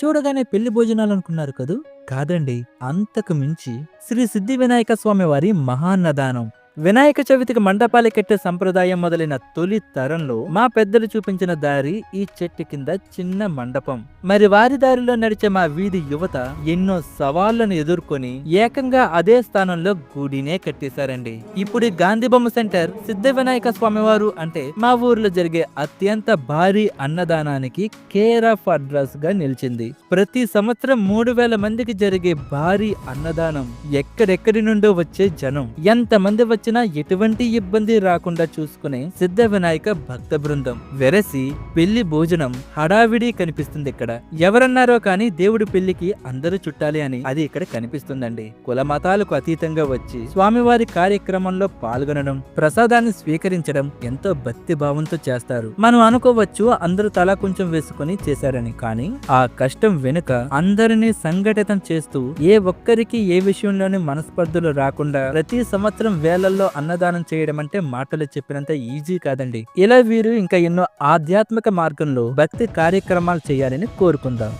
చూడగానే పెళ్ళి భోజనాలు అనుకున్నారు కదూ? కాదండి అంతకు మించి శ్రీ సిద్ధి వినాయక స్వామి వారి మహాన్నదానం వినాయక చవితికి మండపాలు కట్టే సంప్రదాయం మొదలైన తొలి తరంలో మా పెద్దలు చూపించిన దారి ఈ చెట్టు కింద చిన్న మండపం. మరి వారి దారిలో నడిచే మా వీధి యువత ఎన్నో సవాళ్ళను ఎదుర్కొని ఏకంగా అదే స్థానంలో గుడినే కట్టేశారండి. ఇప్పుడు గాంధీ బొమ్మ సెంటర్ సిద్ధ వినాయక స్వామివారు అంటే మా ఊర్లో జరిగే అత్యంత భారీ అన్నదానానికి కేర్ ఆఫ్ అడ్రస్గా నిలిచింది. ప్రతి సంవత్సరం మూడు వేల మందికి జరిగే భారీ అన్నదానం ఎక్కడెక్కడి నుండో వచ్చే జనం. ఎంత మంది వచ్చినా ఎటువంటి ఇబ్బంది రాకుండా చూసుకునే సిద్ధ వినాయక భక్త బృందం. వెరసి పెళ్ళి భోజనం హడావిడి కనిపిస్తుంది ఇక్కడ. ఎవరన్నారో కానీ దేవుడి పెళ్ళికి అందరూ చుట్టాలి అని అది ఇక్కడ కనిపిస్తుందండి. కుల మతాలకు అతీతంగా వచ్చి స్వామివారి కార్యక్రమంలో పాల్గొనడం ప్రసాదాన్ని స్వీకరించడం ఎంతో భక్తి భావంతో చేస్తారు. మనం అనుకోవచ్చు అందరూ తలా కొంచెం వేసుకొని చేశారని కానీ ఆ కష్టం వెనుక అందరినీ సంఘటితం చేస్తూ ఏ ఒక్కరికి ఏ విషయంలోని మనస్పర్ధలు రాకుండా ప్రతి సంవత్సరం వేలల్లో అన్నదానం చేయడం అంటే మాటలు చెప్పినంత ఈజీ కాదండి. ఇలా వీరు ఇంకా ఎన్నో ఆధ్యాత్మిక మార్గంలో భక్తి కార్యక్రమాలు చేయాలని కోరుకుందాం.